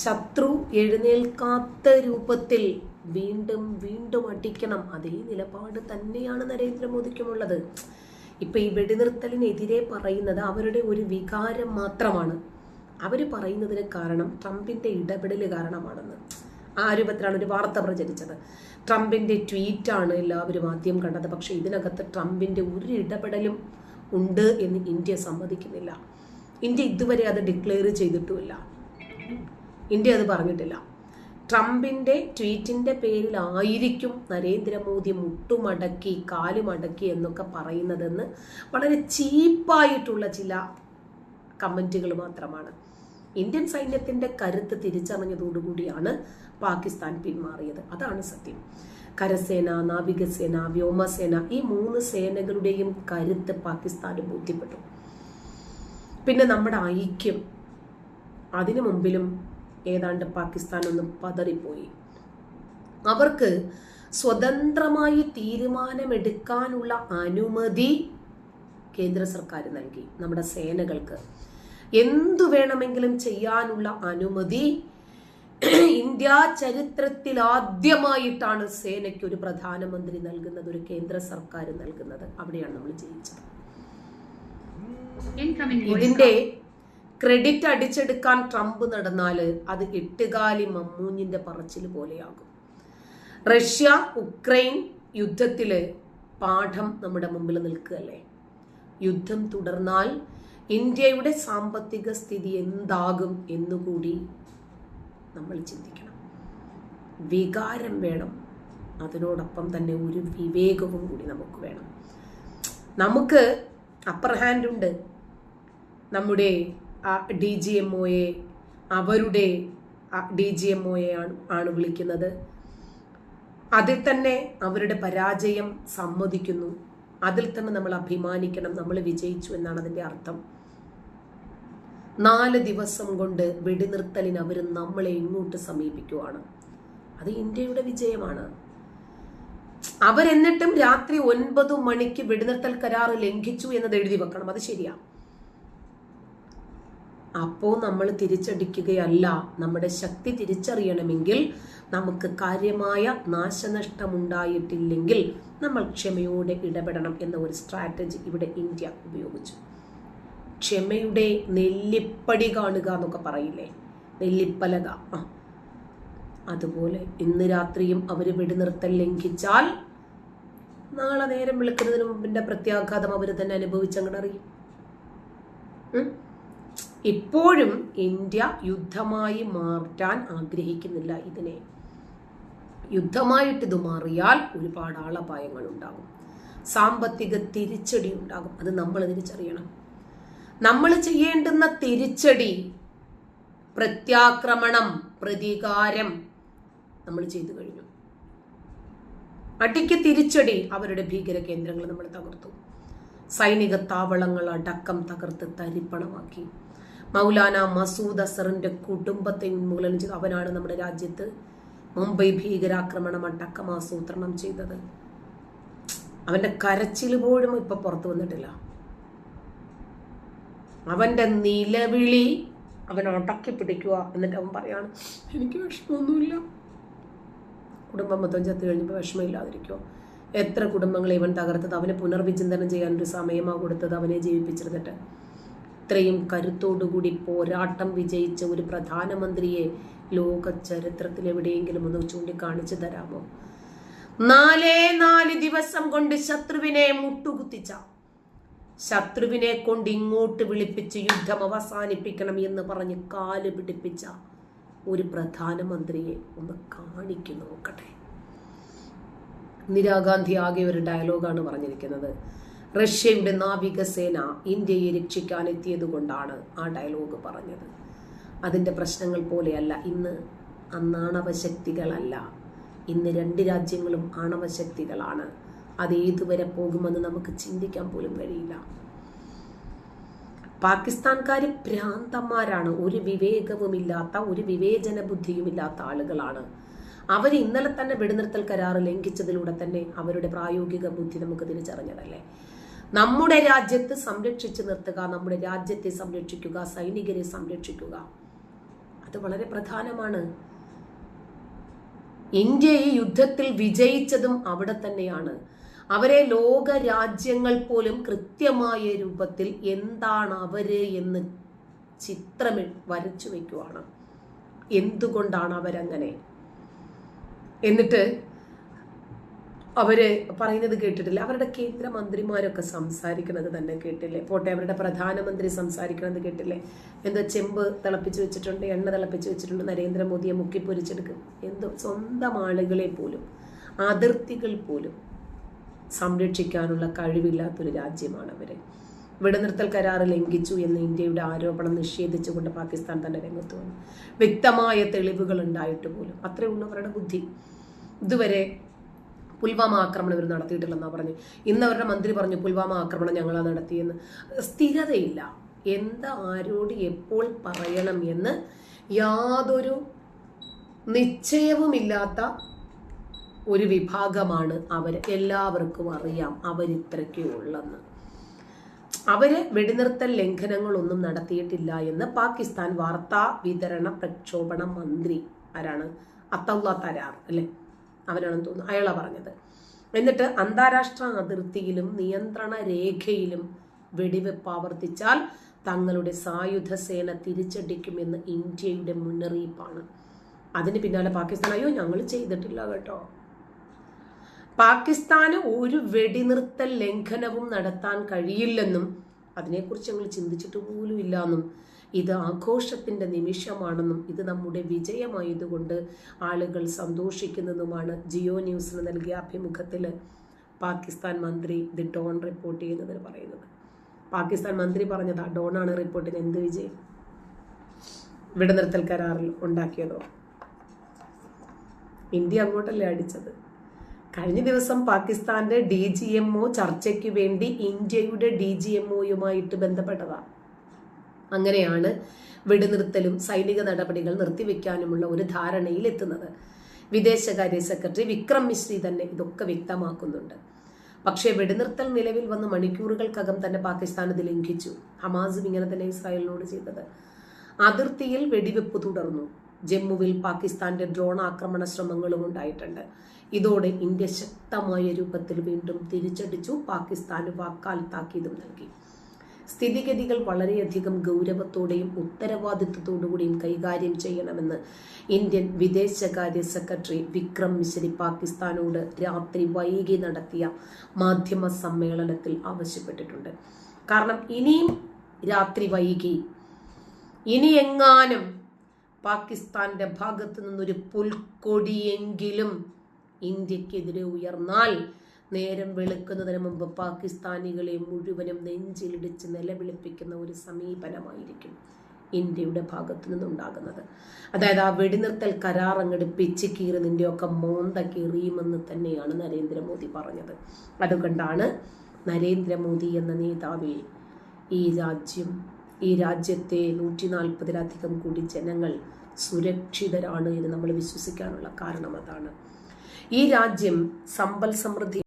ശത്രു എഴുന്നേൽക്കാത്ത രൂപത്തിൽ വീണ്ടും വീണ്ടും അടിക്കണം. അതേ നിലപാട് തന്നെയാണ് നരേന്ദ്രമോദിക്കുമുള്ളത്. ഇപ്പം ഈ വെടിനിർത്തലിനെതിരെ പറയുന്നത് അവരുടെ ഒരു വികാരം മാത്രമാണ്. അവർ പറയുന്നതിന് കാരണം ട്രംപിന്റെ ഇടപെടൽ കാരണമാണെന്ന്. ആ രൂപത്തിലാണ് ഒരു വാർത്ത പ്രചരിച്ചത്. ട്രംപിന്റെ ട്വീറ്റാണ് എല്ലാവരും ആദ്യം കണ്ടത്. പക്ഷേ ഇതിനകത്ത് ട്രംപിന്റെ ഒരു ഇടപെടലും ഉണ്ട് എന്ന് ഇന്ത്യ സമ്മതിക്കുന്നില്ല. ഇന്ത്യ ഇതുവരെ അത് ഡിക്ലെയർ ചെയ്തിട്ടുമില്ല. ഇന്ത്യ അത് പറഞ്ഞിട്ടില്ല. ട്രംപിന്റെ ട്വീറ്റിന്റെ പേരിലായിരിക്കും നരേന്ദ്രമോദി മുട്ടുമടക്കി കാലുമടക്കി എന്നൊക്കെ പറയുന്നതെന്ന് വളരെ ചീപ്പായിട്ടുള്ള ചില കമന്റുകൾ മാത്രമാണ്. ഇന്ത്യൻ സൈന്യത്തിന്റെ കരുത്ത് തിരിച്ചറിഞ്ഞതോടുകൂടിയാണ് പാകിസ്ഥാൻ പിന്മാറിയത്. അതാണ് സത്യം. കരസേന നാവികസേന വ്യോമസേന ഈ മൂന്ന് സേനകളുടെയും കരുത്ത് പാകിസ്ഥാന് ബോധ്യപ്പെട്ടു. പിന്നെ നമ്മുടെ ഐക്യം. അതിനു മുമ്പിലും ഏതാണ്ട് പാകിസ്ഥാൻ ഒന്ന് പതറിപ്പോയി. അവർക്ക് സ്വതന്ത്രമായി തീരുമാനമെടുക്കാനുള്ള അനുമതി കേന്ദ്ര സർക്കാർ നൽകി. നമ്മുടെ സേനകൾക്ക് എന്തു വേണമെങ്കിലും ചെയ്യാനുള്ള അനുമതി ഇന്ത്യ ചരിത്രത്തിൽ ആദ്യമായിട്ടാണ് സേനയ്ക്ക് ഒരു പ്രധാനമന്ത്രി നൽകുന്നത് ഒരു കേന്ദ്ര സർക്കാർ നൽകുന്നത്. അവിടെയാണ് നമ്മൾ ജയിച്ചത് ഇതിന്റെ ക്രെഡിറ്റ് അടിച്ചെടുക്കാൻ ട്രംപ് നടന്നാൽ അത് എട്ടുകാലി മമ്മൂഞ്ഞിന്റെ പറച്ചിൽ പോലെയാകും. റഷ്യ ഉക്രൈൻ യുദ്ധത്തിൽ പാഠം നമ്മുടെ മുമ്പിൽ നിൽക്കുകയല്ലേ? യുദ്ധം തുടർന്നാൽ ഇന്ത്യയുടെ സാമ്പത്തിക സ്ഥിതി എന്താകും എന്നുകൂടി നമ്മൾ ചിന്തിക്കണം. വികാരം വേണം. അതിനോടൊപ്പം തന്നെ ഒരു വിവേകവും കൂടി നമുക്ക് വേണം. നമുക്ക് അപ്പർ ഹാൻഡ് ഉണ്ട്. നമ്മുടെ ഡി ജി എം ഒയെ അവരുടെ ഡി ജി എം ഒയെ ആണ് വിളിക്കുന്നത്. അതിൽ തന്നെ അവരുടെ പരാജയം സമ്മതിക്കുന്നു. അതിൽ തന്നെ നമ്മൾ അഭിമാനിക്കണം നമ്മൾ വിജയിച്ചു എന്നാണ് അതിന്റെ അർത്ഥം. നാല് ദിവസം കൊണ്ട് വെടിനിർത്തലിന് അവർ നമ്മളെ ഇങ്ങോട്ട് സമീപിക്കുവാണ്. അത് ഇന്ത്യയുടെ വിജയമാണ്. അവരെന്നിട്ടും രാത്രി ഒൻപത് മണിക്ക് വെടിനിർത്തൽ കരാർ ലംഘിച്ചു എന്നത് എഴുതി വെക്കണം അത് ശരിയാ. അപ്പോ നമ്മൾ തിരിച്ചടിക്കുകയല്ല. നമ്മുടെ ശക്തി തിരിച്ചറിയണമെങ്കിൽ നമുക്ക് കാര്യമായ നാശനഷ്ടമുണ്ടായിട്ടില്ലെങ്കിൽ നമ്മൾ ക്ഷമയോടെ ഇടപെടണം എന്ന ഒരു സ്ട്രാറ്റജി ഇവിടെ ഇന്ത്യ ഉപയോഗിച്ചു. ക്ഷമയുടെ നെല്ലിപ്പടി കാണുക എന്നൊക്കെ പറയില്ലേ? നെല്ലിപ്പലക. അതുപോലെ ഇന്ന് രാത്രിയും അവർ വെടിനിർത്തൽ ലംഘിച്ചാൽ നാളെ നേരം വിളിക്കുന്നതിന് മുമ്പിന്റെ പ്രത്യാഘാതം അവർ തന്നെ അനുഭവിച്ചങ്ങടറിയും? ഇപ്പോഴും ഇന്ത്യ യുദ്ധമായി മാറ്റാൻ ആഗ്രഹിക്കുന്നില്ല ഇതിനെ. യുദ്ധമായിട്ട് ഇത് മാറിയാൽ ഒരുപാട് ആളപായങ്ങൾ ഉണ്ടാകും. സാമ്പത്തിക തിരിച്ചടി ഉണ്ടാകും. അത് നമ്മൾ തിരിച്ചറിയണം നമ്മൾ ചെയ്യേണ്ടുന്ന തിരിച്ചടി പ്രത്യാക്രമണം പ്രതികാരം നമ്മൾ ചെയ്തു കഴിഞ്ഞു. അടിക്ക് തിരിച്ചടി അവരുടെ ഭീകര കേന്ദ്രങ്ങൾ നമ്മൾ തകർത്തു. സൈനിക താവളങ്ങൾ അടക്കം തകർത്ത് തരിപ്പണമാക്കി. മൗലാന മസൂദ് അസറിന്റെ കുടുംബത്തെ ഉന്മൂലനം ചെയ്തു അവനാണ് നമ്മുടെ രാജ്യത്ത് മുംബൈ ഭീകരാക്രമണം അടക്കം ആസൂത്രണം ചെയ്തത്. അവന്റെ കരച്ചിൽ പോലും ഇപ്പൊ പുറത്തു വന്നിട്ടില്ല. അവന്റെ നിലവിളി അവൻ ഉടക്കി പിടിക്കുക എന്നിട്ട് അവൻ പറയാണ് എനിക്ക് വിഷമമൊന്നുമില്ല. കുടുംബം മൊത്തം ചത്തു കഴിഞ്ഞപ്പോൾ വിഷമമില്ലാതിരിക്കുമോ എത്ര കുടുംബങ്ങളെ ഇവൻ തകർത്തത്? അവനെ പുനർവിചിന്തനം ചെയ്യാൻ ഒരു സമയമാ കൊടുത്തത്. അവനെ ജീവിപ്പിച്ചിരുന്നിട്ട് ഇത്രയും കരുത്തോടുകൂടി പോരാട്ടം വിജയിച്ച ഒരു പ്രധാനമന്ത്രിയെ ലോക ചരിത്രത്തിൽ എവിടെയെങ്കിലും ഒന്ന് ചൂണ്ടിക്കാണിച്ചു തരാമോ? നാലേ നാല് ദിവസം കൊണ്ട് ശത്രുവിനെ മുട്ടുകുത്തിച്ച ശത്രുവിനെ കൊണ്ട് ഇങ്ങോട്ട് വിളിപ്പിച്ച് യുദ്ധം അവസാനിപ്പിക്കണം എന്ന് പറഞ്ഞ് കാൽ പിടിപ്പിച്ച ഒരു പ്രധാനമന്ത്രിയെ ഒന്ന് കാണിക്കു നോക്കട്ടെ. ഇന്ദിരാഗാന്ധി ആകെ ഒരു ഡയലോഗാണ് പറഞ്ഞിരിക്കുന്നത്. റഷ്യയുടെ നാവികസേന ഇന്ത്യയെ രക്ഷിക്കാൻ എത്തിയതുകൊണ്ടാണ് ആ ഡയലോഗ് പറഞ്ഞത്. അതിന്റെ പ്രശ്നങ്ങൾ പോലെയല്ല ഇന്ന് അന്നാണവ ശക്തികളല്ല ഇന്ന് രണ്ട് രാജ്യങ്ങളും ആണവശക്തികളാണ്. അത് ഏതുവരെ പോകുമെന്ന് നമുക്ക് ചിന്തിക്കാൻ പോലും കഴിയില്ല. പാകിസ്ഥാൻകാർ ഭ്രാന്തന്മാരാണ്. ഒരു വിവേകവുമില്ലാത്ത ഒരു വിവേചന ബുദ്ധിയുമില്ലാത്ത ആളുകളാണ്. അവർ ഇന്നലെ തന്നെ വെടിനിർത്തൽ കരാർ ലംഘിച്ചതിലൂടെ തന്നെ അവരുടെ പ്രായോഗിക ബുദ്ധി നമുക്ക് തിരിച്ചറിഞ്ഞതല്ലേ നമ്മുടെ രാജ്യത്ത് സംരക്ഷിച്ചു നിർത്തുക നമ്മുടെ രാജ്യത്തെ സംരക്ഷിക്കുക സൈനികരെ സംരക്ഷിക്കുക. അത് വളരെ പ്രധാനമാണ്. ഇന്ത്യ ഈ യുദ്ധത്തിൽ വിജയിച്ചതും അവിടെ തന്നെയാണ്. അവരെ ലോക രാജ്യങ്ങൾ പോലും കൃത്യമായ രൂപത്തിൽ എന്താണ് അവർ എന്ന് ചിത്രം വരച്ചു വെക്കുവാണ് എന്തുകൊണ്ടാണ് അവരങ്ങനെ? എന്നിട്ട് അവർ പറയുന്നത് കേട്ടിട്ടില്ല. അവരുടെ കേന്ദ്രമന്ത്രിമാരൊക്കെ സംസാരിക്കുന്നത് തന്നെ കേട്ടില്ലേ? പോട്ടെ അവരുടെ പ്രധാനമന്ത്രി സംസാരിക്കുന്നത് കേട്ടില്ലേ? എന്തോ ചെമ്പ് തിളപ്പിച്ച് വെച്ചിട്ടുണ്ട് എണ്ണ തിളപ്പിച്ച് വെച്ചിട്ടുണ്ട് നരേന്ദ്രമോദിയെ മുക്കിപ്പൊരിച്ചെടുക്കും. എന്തോ സ്വന്തം ആളുകളെ പോലും അതിർത്തികൾ പോലും സംരക്ഷിക്കാനുള്ള കഴിവില്ലാത്തൊരു രാജ്യമാണ് അവർ വെടിനിർത്തൽ കരാർ ലംഘിച്ചു എന്ന് ഇന്ത്യയുടെ ആരോപണം നിഷേധിച്ചുകൊണ്ട് പാകിസ്ഥാൻ തന്നെ രംഗത്ത് വന്നു. വ്യക്തമായ തെളിവുകൾ ഉണ്ടായിട്ട് പോലും അത്രയുള്ളവരുടെ ബുദ്ധി. ഇതുവരെ പുൽവാമ ആക്രമണം ഇവർ നടത്തിയിട്ടില്ലെന്നാണ് പറഞ്ഞു. ഇന്ന് അവരുടെ മന്ത്രി പറഞ്ഞു പുൽവാമ ആക്രമണം ഞങ്ങളാണ് നടത്തിയെന്ന്. സ്ഥിരതയില്ല. എന്ത് ആരോട് എപ്പോൾ പറയണം എന്ന് യാതൊരു നിശ്ചയവുമില്ലാത്ത ഒരു വിഭാഗമാണ് അവർ എല്ലാവർക്കും അറിയാം അവരിത്രയ്ക്കേ ഉള്ളെന്ന്. അവർ വെടിനിർത്തൽ ലംഘനങ്ങളൊന്നും നടത്തിയിട്ടില്ല എന്ന് പാകിസ്ഥാൻ വാർത്താ വിതരണ പ്രക്ഷോഭണ മന്ത്രി ആരാണ്? അത്തൗല്ല തരാർ അല്ലെ? അവനാണെന്ന് തോന്നുന്നു. അയാളാ പറഞ്ഞത്. എന്നിട്ട് അന്താരാഷ്ട്ര അതിർത്തിയിലും നിയന്ത്രണ രേഖയിലും വെടിവെപ്പ് ആവർത്തിച്ചാൽ തങ്ങളുടെ സായുധ സേന തിരിച്ചടിക്കുമെന്ന് ഇന്ത്യയുടെ മുന്നറിയിപ്പാണ്. അതിന് പിന്നാലെ പാകിസ്ഥാൻ അയ്യോ ഞങ്ങൾ ചെയ്തിട്ടില്ല കേട്ടോ. പാകിസ്ഥാന് ഒരു വെടിനിർത്തൽ ലംഘനവും നടത്താൻ കഴിയില്ലെന്നും അതിനെക്കുറിച്ച് ഞങ്ങൾ ചിന്തിച്ചിട്ട് പോലും ഇല്ലാന്നും ഇത് ആഘോഷത്തിന്റെ നിമിഷമാണെന്നും ഇത് നമ്മുടെ വിജയമായതുകൊണ്ട് ആളുകൾ സന്തോഷിക്കുന്നതുമാണ്. ജിയോ ന്യൂസിന് നൽകിയ അഭിമുഖത്തിൽ പാകിസ്ഥാൻ മന്ത്രി ദി ഡോൺ റിപ്പോർട്ട് ചെയ്യുന്നതിന് പറയുന്നത്. പാകിസ്ഥാൻ മന്ത്രി പറഞ്ഞതാ ഡോണാണ് റിപ്പോർട്ടിന് എന്ത് വിജയം? വിടനിർത്തൽ കരാറിൽ ഉണ്ടാക്കിയതോ? ഇന്ത്യ അങ്ങോട്ടല്ലേ അടിച്ചത്? കഴിഞ്ഞ ദിവസം പാകിസ്ഥാന്റെ ഡി ജി എം ഒ ചർച്ചയ്ക്ക് വേണ്ടി ഇന്ത്യയുടെ ഡി ജി എം ഒയുമായിട്ട് ബന്ധപ്പെട്ടതാണ് അങ്ങനെയാണ് വെടിനിർത്തലും സൈനിക നടപടികൾ നിർത്തിവെക്കാനുമുള്ള ഒരു ധാരണയിൽ എത്തുന്നത് വിദേശകാര്യ സെക്രട്ടറി വിക്രം മിശ്രി തന്നെ ഇതൊക്കെ വ്യക്തമാക്കുന്നുണ്ട്. പക്ഷേ വെടിനിർത്തൽ നിലവിൽ വന്ന മണിക്കൂറുകൾക്കകം തന്നെ പാകിസ്ഥാൻ ഇത് ലംഘിച്ചു. ഹമാസും ഇങ്ങനെ തന്നെ ഇസ്രായേലിനോട് ചെയ്തത്. അതിർത്തിയിൽ വെടിവെപ്പ് തുടർന്നു. ജമ്മുവിൽ പാകിസ്ഥാന്റെ ഡ്രോൺ ആക്രമണ ശ്രമങ്ങളും ഉണ്ടായിട്ടുണ്ട്. ഇതോടെ ഇന്ത്യ ശക്തമായ രൂപത്തിൽ വീണ്ടും തിരിച്ചടിച്ചു. പാകിസ്ഥാന് വാക്കാൽ താക്കീതും നൽകി. സ്ഥിതിഗതികൾ വളരെയധികം ഗൗരവത്തോടെയും ഉത്തരവാദിത്വത്തോടുകൂടിയും കൈകാര്യം ചെയ്യണമെന്ന് ഇന്ത്യൻ വിദേശകാര്യ സെക്രട്ടറി വിക്രം മിശ്രി പാകിസ്ഥാനോട് രാത്രി വൈകി നടത്തിയ മാധ്യമ സമ്മേളനത്തിൽ ആവശ്യപ്പെട്ടിട്ടുണ്ട്. കാരണം ഇനിയും രാത്രി വൈകി. ഇനി എങ്ങാനും പാകിസ്ഥാന്റെ ഭാഗത്തു നിന്നൊരു പുൽക്കൊടിയെങ്കിലും ഇന്ത്യക്കെതിരെ ഉയർന്നാൽ നേരം വെളുക്കുന്നതിന് മുമ്പ് പാകിസ്ഥാനികളെ മുഴുവനും നെഞ്ചിലിടിച്ച് നിലവിളിപ്പിക്കുന്ന ഒരു സമീപനമായിരിക്കും ഇന്ത്യയുടെ ഭാഗത്തു നിന്നുണ്ടാകുന്നത്. അതായത് ആ വെടിനിർത്തൽ കരാർ അങ്ങോട്ട് പിച്ച് കീറി നിന്റെയൊക്കെ മോന്ത കീറിയുമെന്ന് തന്നെയാണ് നരേന്ദ്രമോദി പറഞ്ഞത്. അതുകൊണ്ടാണ് നരേന്ദ്രമോദി എന്ന നേതാവെ ഈ രാജ്യം ഈ രാജ്യത്തെ നൂറ്റി നാൽപ്പതിലധികം കൂടി ജനങ്ങൾ സുരക്ഷിതരാണ് എന്ന് നമ്മൾ വിശ്വസിക്കാനുള്ള കാരണം അതാണ്. ഈ രാജ്യം സമ്പൽ സമൃദ്ധി